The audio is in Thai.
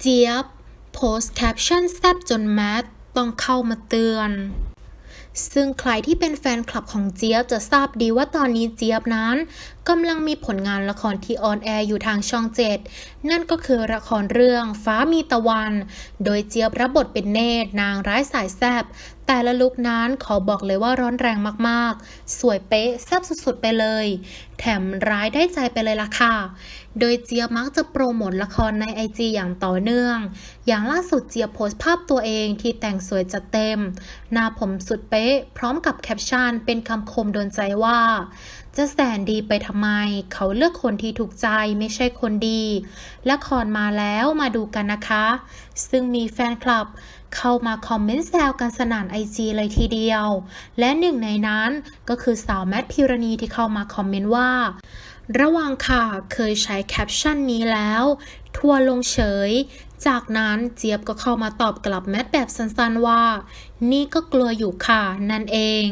เจี๊ยบ โพสแคปชั่นแซบจนแมทต้องเข้ามาเตือน ซึ่งใครที่เป็นแฟนคลับของเจี๊ยบจะทราบดีว่าตอนนี้เจี๊ยบนั้นกำลังมีผลงานละครที่ออนแอร์อยู่ทางช่องเจ็ดนั่นก็คือละครเรื่องฟ้ามีตะวัน โดยเจี๊ยบรับบทเป็นเนตรนางร้ายสายแซบแต่ละลุกนั้นขอบอกเลยว่าร้อนแรงมากๆ สวยเป๊ะแซบสุดๆไปเลย แถมร้ายได้ใจไปเลยล่ะค่ะ โดยเจี๊ยบมักจะโปรโมทละครในไอจีอย่างต่อเนื่อง อย่างล่าสุดเจี๊ยบโพสต์ภาพตัวเองที่แต่งสวยจัดเต็ม หน้าผมสุดเป๊ะพร้อมกับแคปชั่นเป็นคำคมโดนใจว่า จะแสนดีไปทำไม เขาเลือกคนที่ถูกใจไม่ใช่คนดี ละครมาแล้วมาดูกันนะคะ ซึ่งมีแฟนคลับ เข้ามาคอมเมนต์แซวกันสนานไอจีเลยทีเดียว และหนึ่งในนั้นก็คือสาวแมทพิรณีที่เข้ามาคอมเมนต์ว่า ระวังค่ะเคยใช้แคปชั่นนี้แล้ว ทัวร์ลงเฉย จากนั้นเจี๊ยบก็เข้ามาตอบกลับแมทแบบสั้นๆว่า นี่ก็กลัวอยู่ค่ะนั่นเอง